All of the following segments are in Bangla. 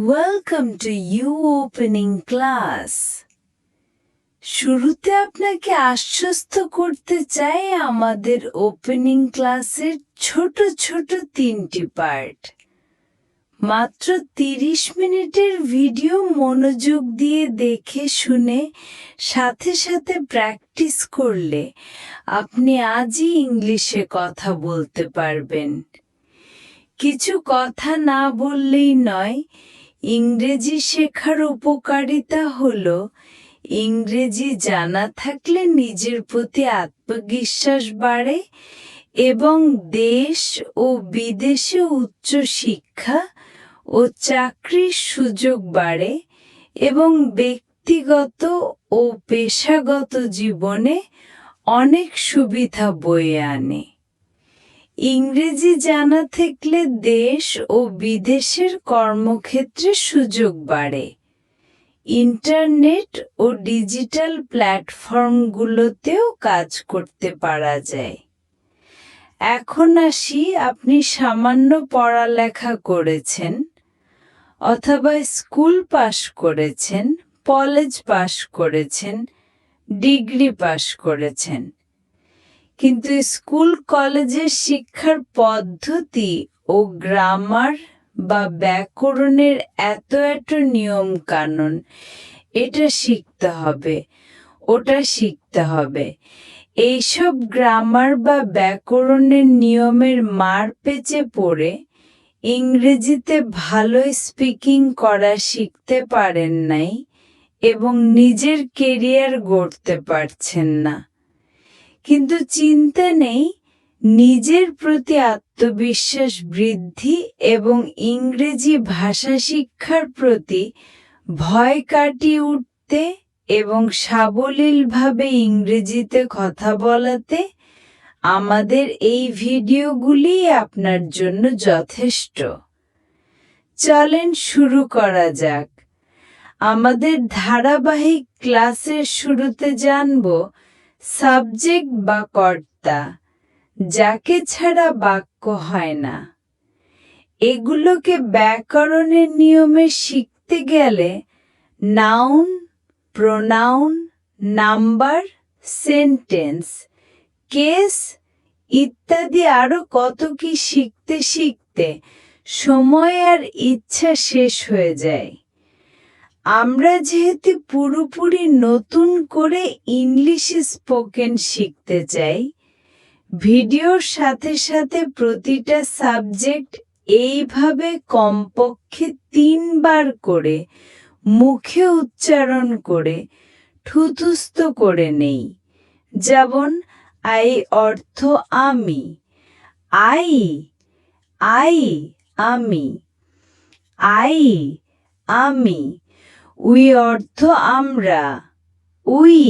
Welcome to You Opening Class. শুরুতে আপনাকে আশ্বস্ত করতে চাই আমাদের ওপেনিং ক্লাসের ছোট ছোট তিনটি পার্ট মাত্র তিরিশ মিনিটের ভিডিও মনোযোগ দিয়ে দেখে, শুনে, সাথে সাথে প্র্যাকটিস করলে আপনি আজই ইংলিশে কথা বলতে পারবেন কিছু কথা না বললেই নয় ইংরেজি শেখার উপকারিতা হলো ইংরেজি জানা থাকলে নিজের প্রতি আত্মবিশ্বাস বাড়ে এবং দেশ ও বিদেশে উচ্চ শিক্ষা ও চাকরির সুযোগ বাড়ে এবং ব্যক্তিগত ও পেশাগত জীবনে অনেক সুবিধা বয়ে আনে। ইংরেজি জানা থাকলে দেশ ও বিদেশের কর্মক্ষেত্রে সুযোগ বাড়ে। ইন্টারনেট ও ডিজিটাল প্ল্যাটফর্মগুলোতেও কাজ করতে পারা যায়। এখন আসি আপনি সামান্য পড়ালেখা করেছেন অথবা স্কুল পাশ করেছেন, কলেজ পাশ করেছেন, ডিগ্রি পাশ করেছেন। কিন্তু স্কুল কলেজের শিক্ষার পদ্ধতি ও গ্রামার বা ব্যাকরণের এত এত নিয়ম কানুন এটা শিখতে হবে, ওটা শিখতে হবে। এইসব গ্রামার বা ব্যাকরণের নিয়মের মার পেচে পড়ে ইংরেজিতে ভালো স্পিকিং করা শিখতে পারেন নাই এবং নিজের কেরিয়ার গড়তে পারছেন না। কিন্তু চিন্তা নেই, নিজের প্রতি আত্মবিশ্বাস বৃদ্ধি এবং ইংরেজি ভাষা শিক্ষার প্রতি ভয় কাটিয়ে উঠতে এবং সাবলীলভাবে ইংরেজিতে কথা বলাতে আমাদের এই ভিডিওগুলি আপনার জন্য যথেষ্ট। চলেন শুরু করা যাক। আমাদের ধারাবাহিক ক্লাসের শুরুতে জানব সাবজেক্ট বা কর্তা, যাকে ছাড়া বাক্য হয় না। এগুলোকে ব্যাকরণের নিয়মে শিখতে গেলে noun pronoun number sentence case ইত্যাদি আরও কত কি শিখতে শিখতে সময় আর ইচ্ছা শেষ হয়ে যায়। আমরা যেহেতু পুরোপুরি নতুন করে ইংলিশ স্পোকেন শিখতে চাই, ভিডিওর সাথে সাথে প্রতিটা সাবজেক্ট এইভাবে কমপক্ষে তিনবার করে মুখে উচ্চারণ করে ঠুতুস্থ করে নেই। যেমন, আই অর্থ আমি, আই আই আমি আই আমি উই অর্থ আমরা, উই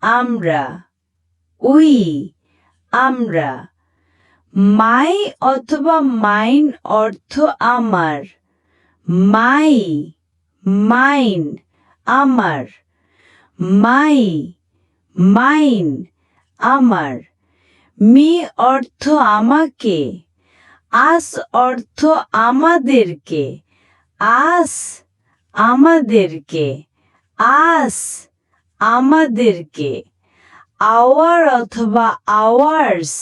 আমরা উই আমরা। মাই অথবা মাইন অর্থ আমার, মাই, মাইন আমার, মাই, মাইন আমার। মি অর্থ আমাকে, আস অর্থ আমাদেরকে, আস আমাদেরকে আস আমাদেরকে আওয়ার অথবা আওয়ার্স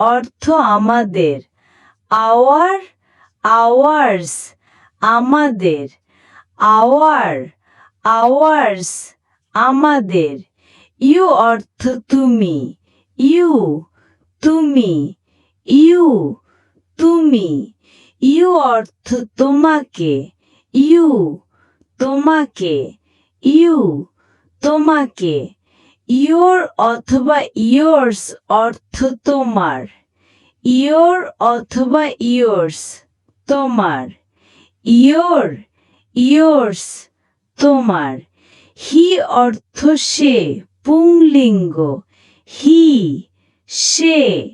অর্থ আমাদের আওয়ার আওয়ার্স আমাদের আওয়ার আওয়ার্স আমাদের ইউ অর্থ তুমি ইউ তুমি ইউ তুমি ইউ অর্থ তোমাকে ইউ তোমাকে, ইউ, তোমাকে, ইয়োর অথবা ইয়োর্স অর্থ তোমার, ইয়োর অথবা ইয়োর্স তোমার, ইয়োর, ইয়োর্স তোমার। হি অর্থ সে, পুংলিঙ্গ। হি, সে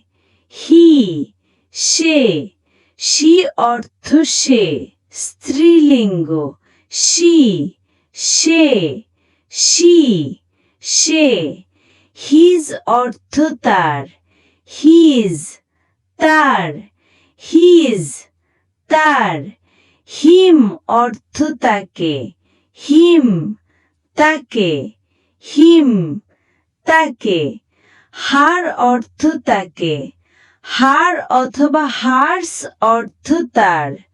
হি, সে। সি অর্থ সে, স্ত্রীলিঙ্গ। সি, সে সি, সে। হিজ অর্থ তার। হিজ তার। হিজ তার। হিম অর্থ তাকে। হিম তাকে। হিম তাকে। হার অর্থ তাকে। হার অথবা হার্স অর্থ তার।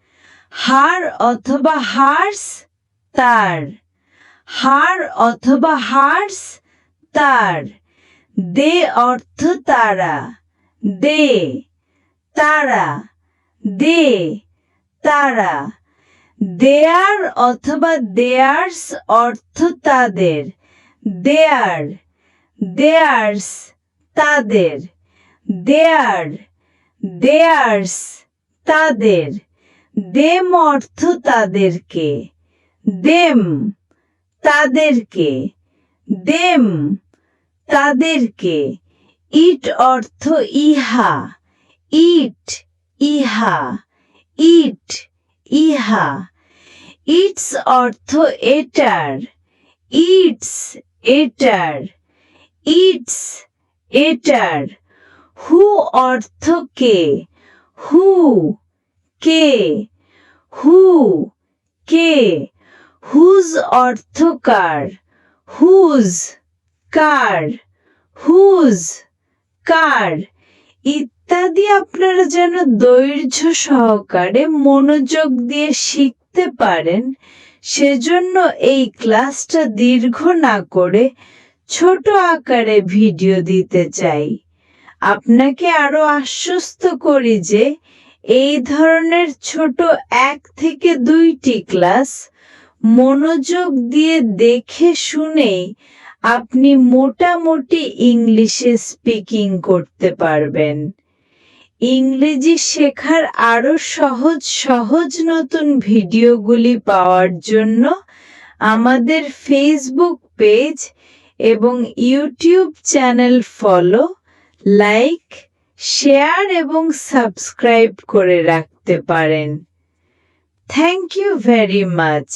হার অথবা হার্স তার। হার অথবা হার্স তার। দে অর্থ তারা। দে তারা। দে তারা। দেয়ার অথবা দেয়ার্স অর্থ তাদের। দেয়ার। দেয়ার্স তাদের। দেয়ার। দেয়ার্স তাদের। দেম অর্থ তাদেরকে, দেম তাদেরকে দেম তাদেরকে, ইট অর্থ ইহা, ইট ইহা ইট ইহা, ইটস অর্থ এটার, ইটস এটার ইটস এটার, হু অর্থ কে, হু কে? হু কে? হুজ অর্থ কার? হুজ কার? হুজ কার? ইত্যাদি আপনারা যেন ধৈর্য সহকারে মনোযোগ দিয়ে শিখতে পারেন, সেজন্য এই ক্লাসটা দীর্ঘ না করে ছোট আকারে ভিডিও দিতে চাই। আপনাকে আরও আশ্বস্ত করি যে এই ধরনের ছোট এক থেকে দুইটি ক্লাস মনোযোগ দিয়ে দেখে শুনেই আপনি মোটামুটি ইংলিশে স্পিকিং করতে পারবেন। ইংরেজি শেখার আরও সহজ সহজ নতুন ভিডিওগুলি পাওয়ার জন্য আমাদের ফেসবুক পেজ এবং YouTube channel follow like share এবং সাবস্ক্রাইব করে রাখতে পারেন। Thank you very much